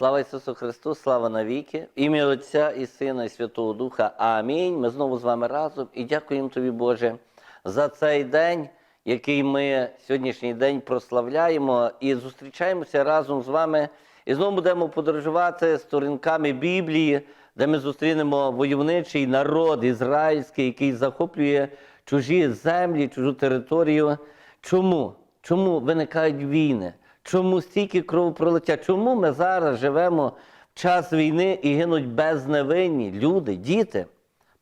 Слава Ісусу Христу, слава навіки, ім'я Отця і Сина, і Святого Духа. Амінь. Ми знову з вами разом і дякуємо Тобі, Боже, за цей день, який ми сьогоднішній день прославляємо і зустрічаємося разом з вами. І знову будемо подорожувати сторінками Біблії, де ми зустрінемо войовничий народ ізраїльський, який захоплює чужі землі, чужу територію. Чому? Чому виникають війни? Чому стільки кровопролиття? Чому ми зараз живемо в час війни і гинуть безневинні люди, діти?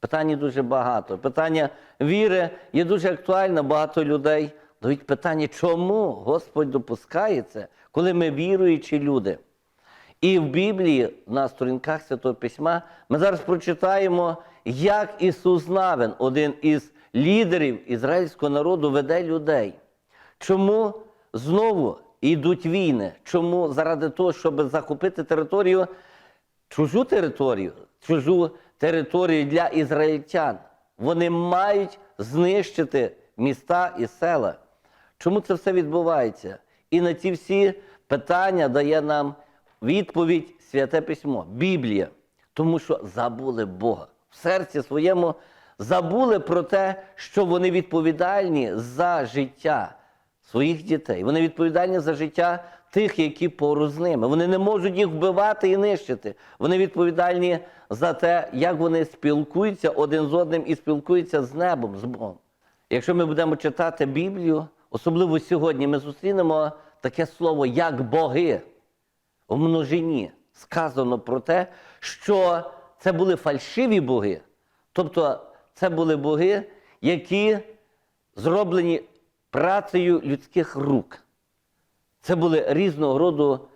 Питань дуже багато. Питання віри є дуже актуальне, багато людей. Дають питання, чому Господь допускає це, коли ми віруючі люди? І в Біблії на сторінках Святого Письма ми зараз прочитаємо, як Ісус Навин, один із лідерів ізраїльського народу, веде людей. Чому знову йдуть війни? Чому заради того, щоб захопити територію, чужу територію, чужу територію для ізраїльтян? Вони мають знищити міста і села. Чому це все відбувається? І на ці всі питання дає нам відповідь Святе Письмо, Біблія. Тому що забули Бога. В серці своєму забули про те, що вони відповідальні за життя своїх дітей. Вони відповідальні за життя тих, які поруч з ними. Вони не можуть їх вбивати і нищити. Вони відповідальні за те, як вони спілкуються один з одним і спілкуються з небом, з Богом. Якщо ми будемо читати Біблію, особливо сьогодні, ми зустрінемо таке слово, як боги в множині. Сказано про те, що це були фальшиві боги. Тобто це були боги, які зроблені працею людських рук. Це були різного роду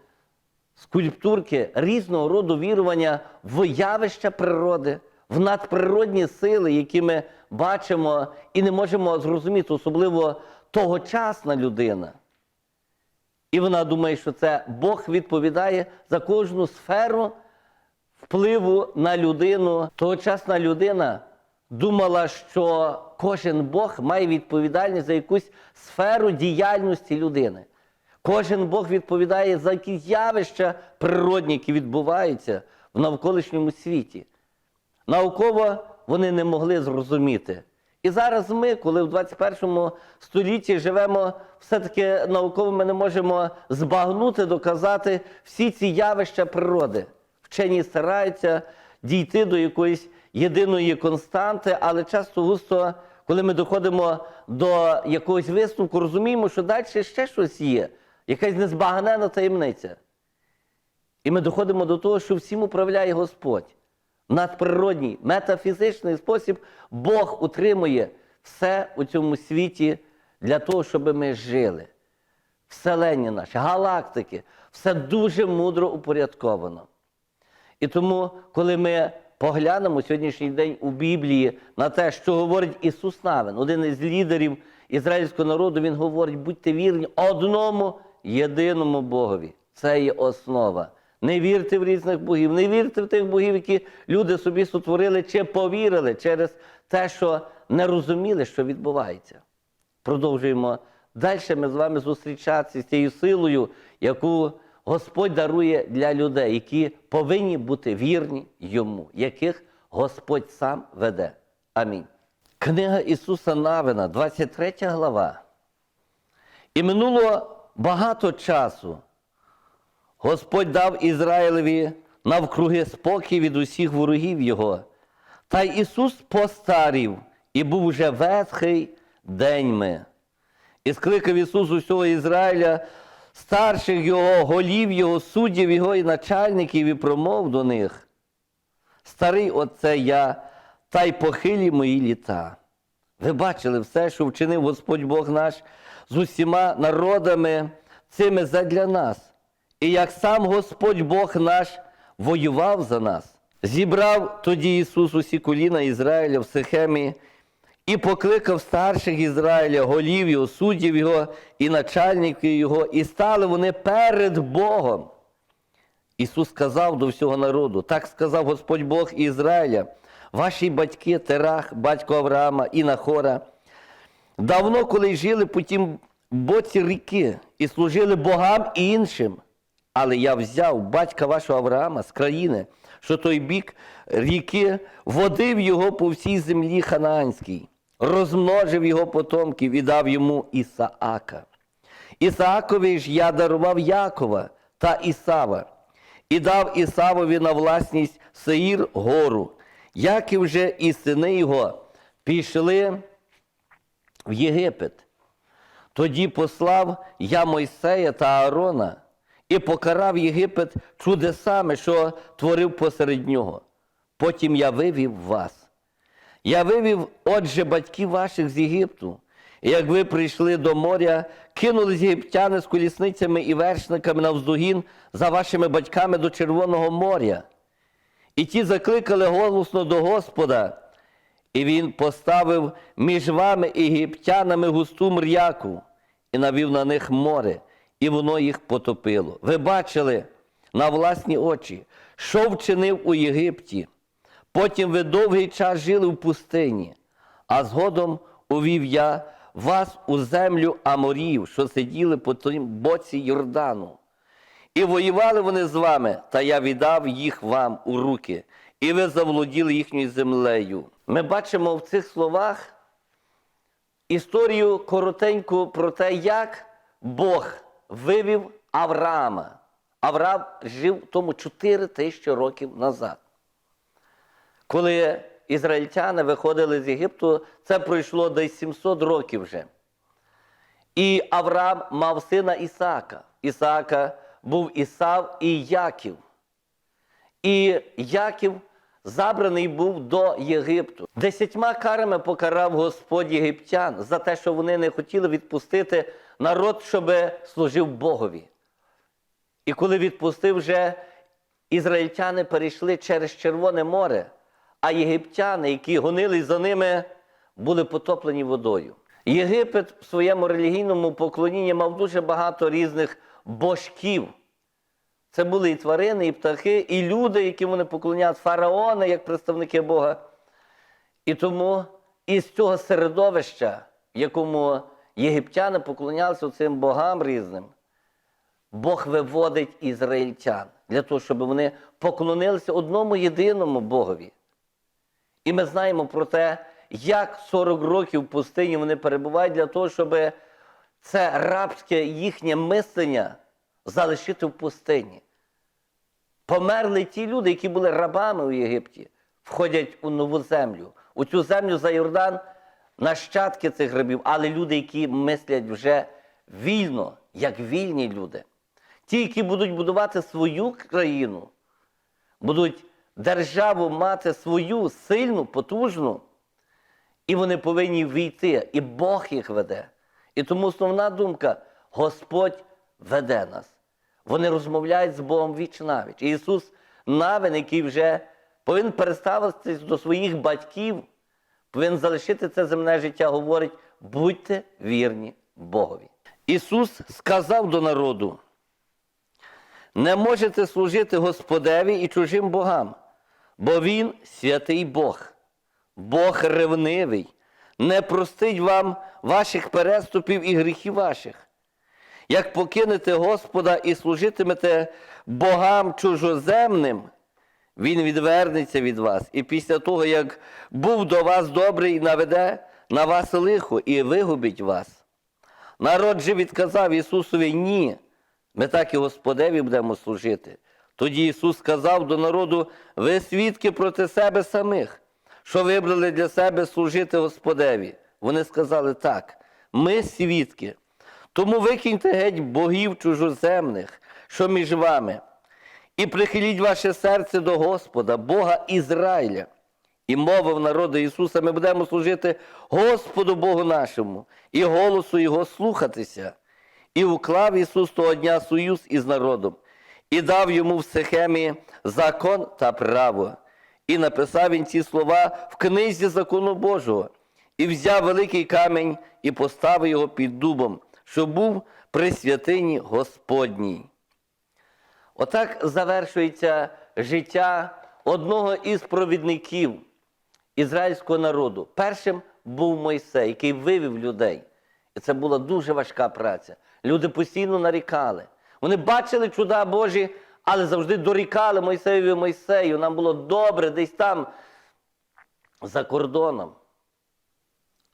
скульптурки, різного роду вірування в явища природи, в надприродні сили, які ми бачимо і не можемо зрозуміти, особливо тогочасна людина. І вона думає, що це Бог відповідає за кожну сферу впливу на людину. Тогочасна людина думала, що кожен Бог має відповідальність за якусь сферу діяльності людини. Кожен Бог відповідає за якісь явища природні, які відбуваються в навколишньому світі. Науково вони не могли зрозуміти. І зараз ми, коли в 21 столітті живемо, все-таки науково ми не можемо збагнути, доказати всі ці явища природи. Вчені стараються дійти до якоїсь єдиної константи, але часто густо, коли ми доходимо до якогось висновку, розуміємо, що далі ще щось є, якась незбагнена таємниця. І ми доходимо до того, що всім управляє Господь. Надприродній, метафізичний спосіб Бог утримує все у цьому світі для того, щоб ми жили. Вселення наші, галактики, все дуже мудро упорядковано. І тому, коли ми поглянемо сьогоднішній день у Біблії на те, що говорить Ісус Навин, один із лідерів ізраїльського народу, він говорить: будьте вірні одному єдиному Богові. Це є основа. Не вірте в різних богів, не вірте в тих богів, які люди собі сотворили чи повірили через те, що не розуміли, що відбувається. Продовжуємо далі ми з вами зустрічатися з цією силою, яку Господь дарує для людей, які повинні бути вірні йому, яких Господь сам веде. Амінь. Книга Ісуса Навина, 23 глава. І минуло багато часу. Господь дав Ізраїлеві навкруги спокій від усіх ворогів його. Та Ісус постарів і був уже ветхий деньми. І скликав Ісус усього Ізраїля, старших його, голів його, суддів його і начальників, і промов до них. Старий оце я, та й похилі мої літа. Ви бачили все, що вчинив Господь Бог наш з усіма народами цими задля нас. І як сам Господь Бог наш воював за нас, зібрав тоді Ісус усі коліна Ізраїля в Сихемі і покликав старших Ізраїля, голів його, суддів його і начальників його, і стали вони перед Богом. Ісус сказав до всього народу, так сказав Господь Бог Ізраїля, ваші батьки, Терах, батько Авраама і Нахора, давно, коли жили по тім боці ріки і служили богам і іншим, Але я взяв батька вашого Авраама з країни, що той бік ріки, водив його по всій землі ханаанській, розмножив його потомків і дав йому Ісаака. Ісаакові ж я дарував Якова та Ісава, і дав Ісавові на власність Сеїр гору. Яків же і сини його пішли в Єгипет. Тоді послав я Мойсея та Аарона і покарав Єгипет чудесами, що творив посеред нього. Потім я вивів вас. Я вивів, отже, батьків ваших з Єгипту. І як ви прийшли до моря, кинулись єгиптяни з колісницями і вершниками навздогін за вашими батьками до Червоного моря. І ті закликали голосно до Господа, і він поставив між вами єгиптянами густу мряку і навів на них море, і воно їх потопило. Ви бачили на власні очі, що вчинив у Єгипті. Потім ви довгий час жили в пустині, а згодом увів я вас у землю Аморів, що сиділи по тим боці Йордану. І воювали вони з вами, та я віддав їх вам у руки, і ви заволоділи їхньою землею. Ми бачимо в цих словах історію коротеньку про те, як Бог вивів Авраама. Авраам жив тому 4 тисячі років назад. Коли ізраїльтяни виходили з Єгипту, це пройшло десь 700 років вже. І Авраам мав сина Ісаака. Ісаака був Ісав і Яків. І Яків забраний був до Єгипту. Десятьма карами покарав Господь єгиптян за те, що вони не хотіли відпустити народ, щоб служив Богові. І коли відпустив вже, ізраїльтяни перейшли через Червоне море, а єгиптяни, які гонились за ними, були потоплені водою. Єгипет в своєму релігійному поклонінні мав дуже багато різних божків. Це були і тварини, і птахи, і люди, які вони поклоняють, фараони, як представники Бога. І тому із цього середовища, якому єгиптяни поклонялися цим богам різним, Бог виводить ізраїльтян для того, щоб вони поклонилися одному єдиному Богові. І ми знаємо про те, як 40 років в пустині вони перебувають для того, щоб це рабське їхнє мислення залишити в пустині. Померли ті люди, які були рабами у Єгипті, входять у нову землю. У цю землю за Йордан нащадки цих рабів, але люди, які мислять вже вільно, як вільні люди. Ті, які будуть будувати свою країну, будуть державу мати свою сильну, потужну, і вони повинні війти, і Бог їх веде. І тому основна думка Господь веде нас. Вони розмовляють з Богом віч навіч. І Ісус Навин, який вже повинен переставитись до своїх батьків, повинен залишити це земне життя, говорить: будьте вірні Богові. Ісус сказав до народу: не можете служити Господеві і чужим богам, бо Він святий Бог, Бог ревнивий, не простить вам ваших переступів і гріхів ваших. Як покинете Господа і служитимете богам чужоземним, Він відвернеться від вас. І після того, як був до вас добрий, наведе на вас лихо і вигубить вас. Народ же відказав Ісусові ні. Ми так і Господеві будемо служити. Тоді Ісус сказав до народу: ви свідки проти себе самих, що вибрали для себе служити Господеві. Вони сказали так, ми свідки. Тому викиньте геть богів чужоземних, що між вами, і прихиліть ваше серце до Господа, Бога Ізраїля. І мовив народу Ісуса, ми будемо служити Господу Богу нашому, і голосу Його слухатися. І уклав Ісус того дня союз із народом, і дав йому в Сихемі закон та право. І написав він ці слова в книзі закону Божого, і взяв великий камінь і поставив його під дубом, що був при святині Господній. Отак завершується життя одного із провідників ізраїльського народу. Першим був Мойсей, який вивів людей. І це була дуже важка праця. Люди постійно нарікали. Вони бачили чуда Божі, але завжди дорікали Мойсеєві Мойсею. Нам було добре десь там за кордоном.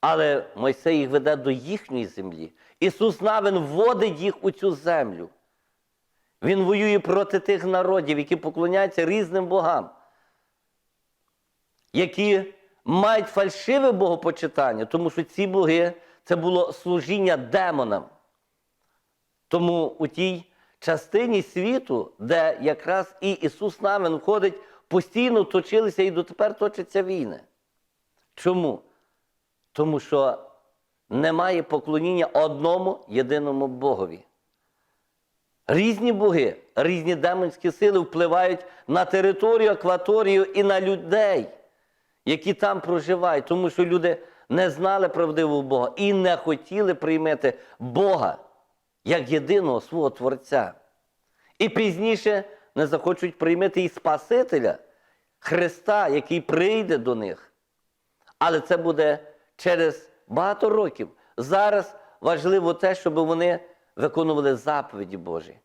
Але Мойсей їх веде до їхньої землі. Ісус Навин вводить їх у цю землю. Він воює проти тих народів, які поклоняються різним богам, які мають фальшиве богопочитання, тому що ці боги це було служіння демонам. Тому у тій частині світу, де якраз і Ісус Навин входить, постійно точилися і дотепер точаться війни. Чому? Тому що немає поклоніння одному єдиному Богові. Різні боги, різні демонські сили впливають на територію, акваторію і на людей, які там проживають, тому що люди не знали правдивого Бога і не хотіли приймати Бога як єдиного свого Творця. І пізніше не захочуть приймати і Спасителя, Христа, який прийде до них. Але це буде через багато років. Зараз важливо те, щоб вони виконували заповіді Божі.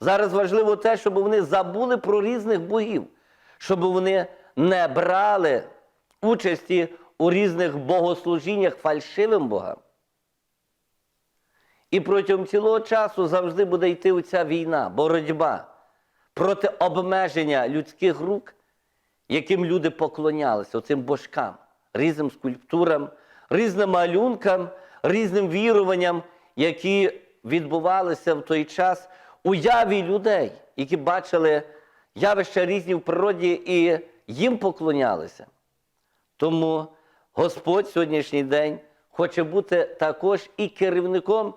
Зараз важливо те, щоб вони забули про різних богів, щоб вони не брали участі у різних богослужіннях фальшивим богам. І протягом цілого часу завжди буде йти ця війна, боротьба проти обмеження людських рук, яким люди поклонялися, оцим божкам, різним скульптурам, різним малюнкам, різним віруванням, які відбувалися в той час у яві людей, які бачили явища різні в природі і їм поклонялися. Тому Господь сьогоднішній день хоче бути також і керівником,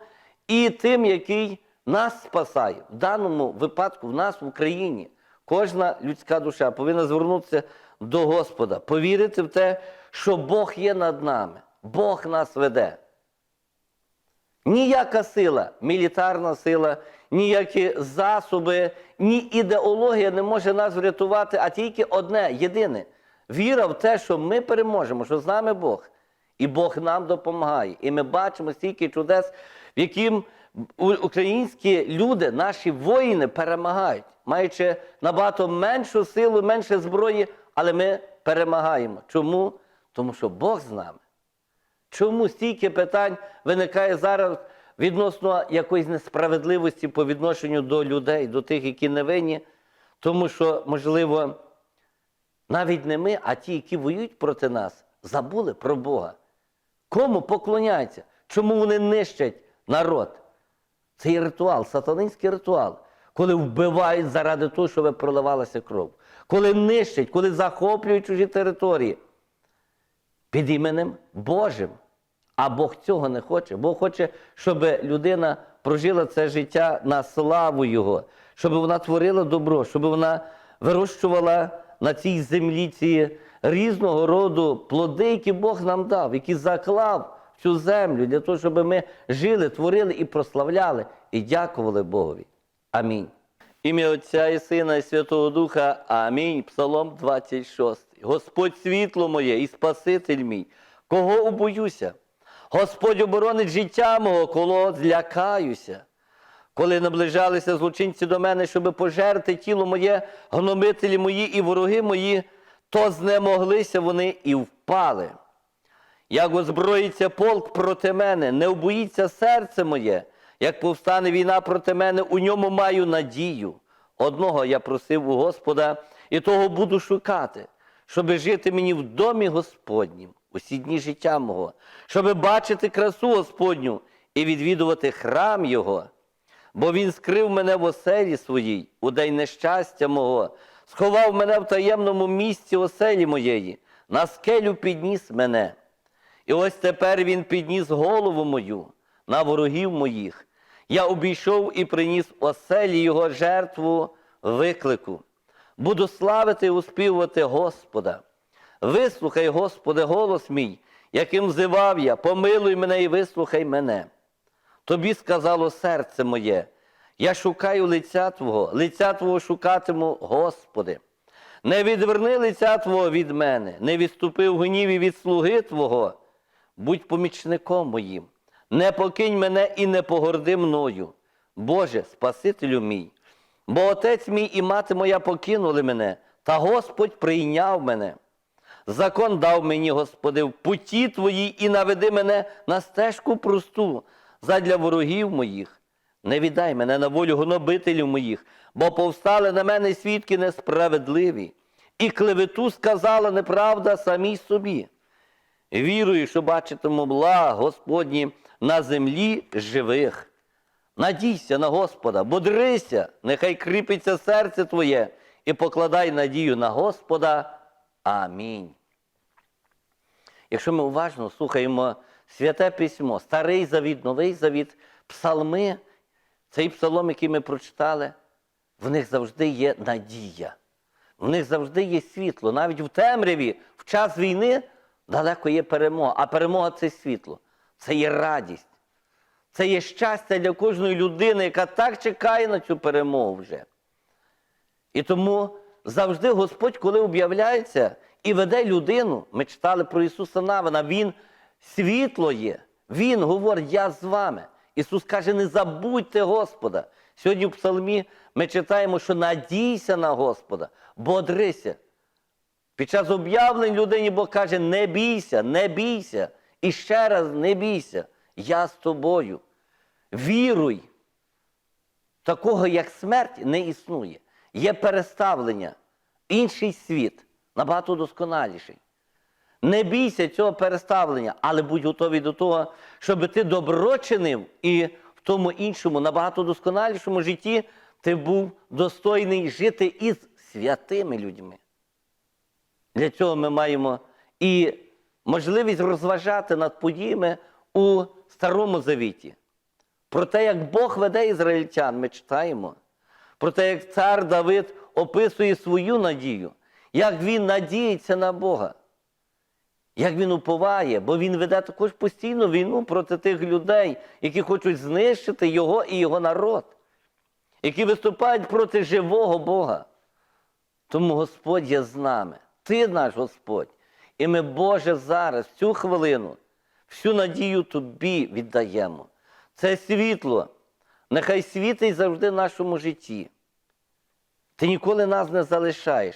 і тим, який нас спасає. В даному випадку в нас в Україні кожна людська душа повинна звернутися до Господа, повірити в те, що Бог є над нами, Бог нас веде. Ніяка сила, мілітарна сила, ніякі засоби, ні ідеологія не може нас врятувати, а тільки одне, єдине віра в те, що ми переможемо, що з нами Бог, і Бог нам допомагає. І ми бачимо стільки чудес, в яким українські люди, наші воїни перемагають, маючи набагато меншу силу, менше зброї, але ми перемагаємо. Чому? Тому що Бог з нами. Чому стільки питань виникає зараз відносно якоїсь несправедливості по відношенню до людей, до тих, які не винні? Тому що, можливо, навіть не ми, а ті, які воюють проти нас, забули про Бога. Кому поклоняються? Чому вони нищать народ? Це є ритуал, сатанинський ритуал, коли вбивають заради того, щоб проливалася кров, коли нищать, коли захоплюють чужі території під іменем Божим. А Бог цього не хоче. Бог хоче, щоб людина прожила це життя на славу Його, щоб вона творила добро, щоб вона вирощувала на цій землі ці різного роду плоди, які Бог нам дав, які заклав цю землю, для того, щоб ми жили, творили і прославляли, і дякували Богові. Амінь. Ім'я Отця і Сина, і Святого Духа. Амінь. Псалом 26. Господь світло моє і Спаситель мій, кого убоюся? Господь оборонить життя мого, коло злякаюся. Коли наближалися злочинці до мене, щоб пожерти тіло моє, гномителі мої і вороги мої, то знемоглися вони і впали. Як озброїться полк проти мене, не обоїться серце моє, як повстане війна проти мене, у ньому маю надію. Одного я просив у Господа, і того буду шукати, щоби жити мені в домі Господнім усі дні життя мого, щоби бачити красу Господню і відвідувати храм Його. Бо він скрив мене в оселі своїй, у день нещастя мого, сховав мене в таємному місці оселі моєї, на скелю підніс мене. І ось тепер він підніс голову мою на ворогів моїх. Я обійшов і приніс оселі його жертву виклику. Буду славити і успівувати Господа. Вислухай, Господи, голос мій, яким взивав я, помилуй мене і вислухай мене. Тобі сказало серце моє, я шукаю лиця Твого, лиця Твого шукатиму, Господи. Не відверни лиця Твого від мене, не відступи в гніві від слуги Твого, будь помічником моїм, не покинь мене і не погорди мною, Боже, Спасителю мій, бо отець мій і мати моя покинули мене, та Господь прийняв мене. Закон дав мені, Господи, в путі Твої і наведи мене на стежку просту задля ворогів моїх. Не віддай мене на волю гнобителів моїх, бо повстали на мене свідки несправедливі, і клевету сказала неправда самій собі. Вірую, що бачитиму благ Господні на землі живих. Надійся на Господа, бодрися, нехай кріпиться серце твоє, і покладай надію на Господа. Амінь. Якщо ми уважно слухаємо святе письмо, старий завіт, новий завіт, псалми, цей псалом, який ми прочитали, в них завжди є надія. В них завжди є світло. Навіть в темряві, в час війни далеко є перемога. А перемога це світло, це є радість. Це є щастя для кожної людини, яка так чекає на цю перемогу вже. І тому завжди Господь, коли об'являється і веде людину, ми читали про Ісуса Навина, Він світло є. Він говорить, я з вами. Ісус каже, не забудьте Господа. Сьогодні в Псалмі ми читаємо, що надійся на Господа, бодрися. Під час об'явлень людині Бог каже, не бійся, не бійся. І ще раз не бійся. Я з тобою. Віруй. Такого, як смерть, не існує. Є переставлення, інший світ, набагато досконаліший. Не бійся цього переставлення, але будь готовий до того, щоб ти добро чинив і в тому іншому, набагато досконалішому житті ти був достойний жити із святими людьми. Для цього ми маємо і можливість розважати над подіями у Старому Завіті. Про те, як Бог веде ізраїльтян, ми читаємо. Про те, як цар Давид описує свою надію, як він надіється на Бога, як він уповає, бо він веде також постійну війну проти тих людей, які хочуть знищити його і його народ, які виступають проти живого Бога. Тому Господь є з нами. Ти наш Господь. І ми, Боже, зараз, цю хвилину, всю надію тобі віддаємо. Це світло. Нехай світить завжди в нашому житті. Ти ніколи нас не залишаєш.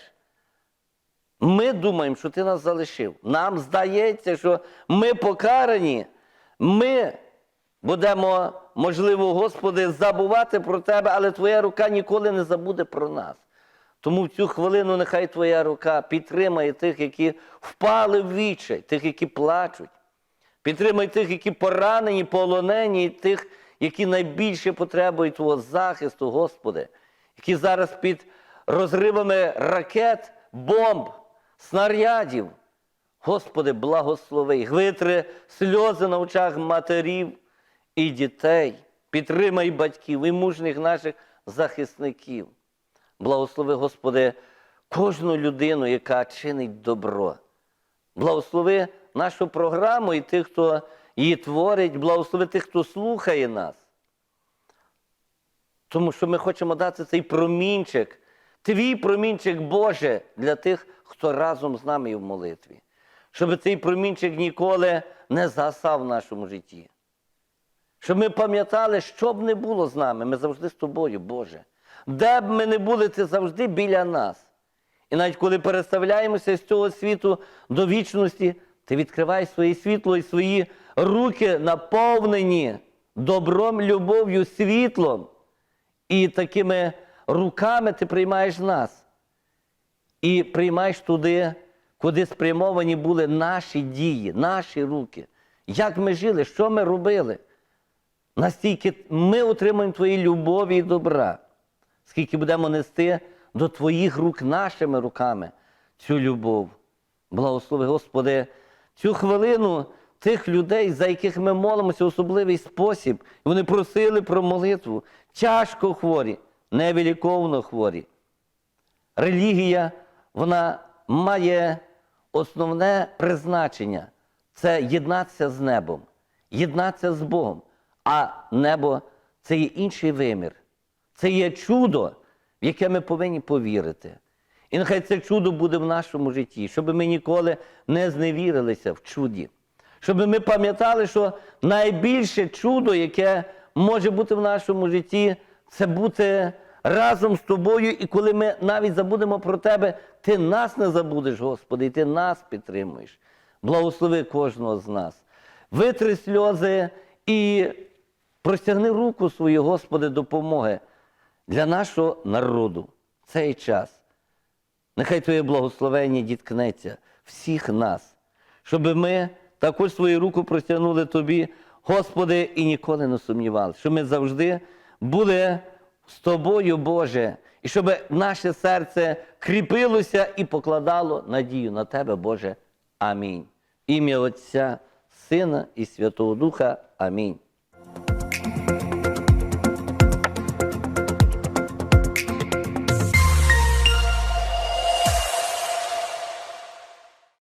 Ми думаємо, що ти нас залишив. Нам здається, що ми покарані, ми будемо, можливо, Господи, забувати про Тебе, але Твоя рука ніколи не забуде про нас. Тому в цю хвилину нехай Твоя рука підтримає тих, які впали в вічай, тих, які плачуть. Підтримай тих, які поранені, полонені, і тих, які найбільше потребують Твого захисту, Господи, які зараз під розривами ракет, бомб, снарядів. Господи, благослови, їх, витри сльози на очах матерів і дітей. Підтримай батьків і мужніх наших захисників. Благослови, Господи, кожну людину, яка чинить добро. Благослови нашу програму і тих, хто її творить, благослови тих, хто слухає нас. Тому що ми хочемо дати цей промінчик, твій промінчик Боже для тих, хто разом з нами в молитві. Щоб цей промінчик ніколи не згасав в нашому житті. Щоб ми пам'ятали, що б не було з нами, ми завжди з тобою, Боже. Де б ми не були, ти завжди біля нас. І навіть коли переставляємося з цього світу до вічності, ти відкриваєш своє світло і свої руки наповнені добром, любов'ю, світлом. І такими руками ти приймаєш нас. І приймаєш туди, куди спрямовані були наші дії, наші руки. Як ми жили, що ми робили? Настільки ми отримаємо твої любові і добра, скільки будемо нести до Твоїх рук нашими руками цю любов. Благослови, Господи, цю хвилину тих людей, за яких ми молимося в особливий спосіб. Вони просили про молитву. Тяжко хворі, невиліковно хворі. Релігія, вона має основне призначення це єднатися з небом, єднатися з Богом. А небо це є інший вимір. Це є чудо, в яке ми повинні повірити. І нехай це чудо буде в нашому житті, щоб ми ніколи не зневірилися в чуді. Щоб ми пам'ятали, що найбільше чудо, яке може бути в нашому житті, це бути разом з тобою. І коли ми навіть забудемо про тебе, ти нас не забудеш, Господи, і ти нас підтримуєш. Благослови кожного з нас. Витри сльози і простягни руку свою, Господи, допомоги для нашого народу цей час. Нехай Твоє благословення діткнеться всіх нас, щоб ми також свою руку простягнули Тобі, Господи, і ніколи не сумнівалися, щоб ми завжди були з Тобою, Боже, і щоб наше серце кріпилося і покладало надію на Тебе, Боже. Амінь. Ім'я Отця, Сина і Святого Духа. Амінь.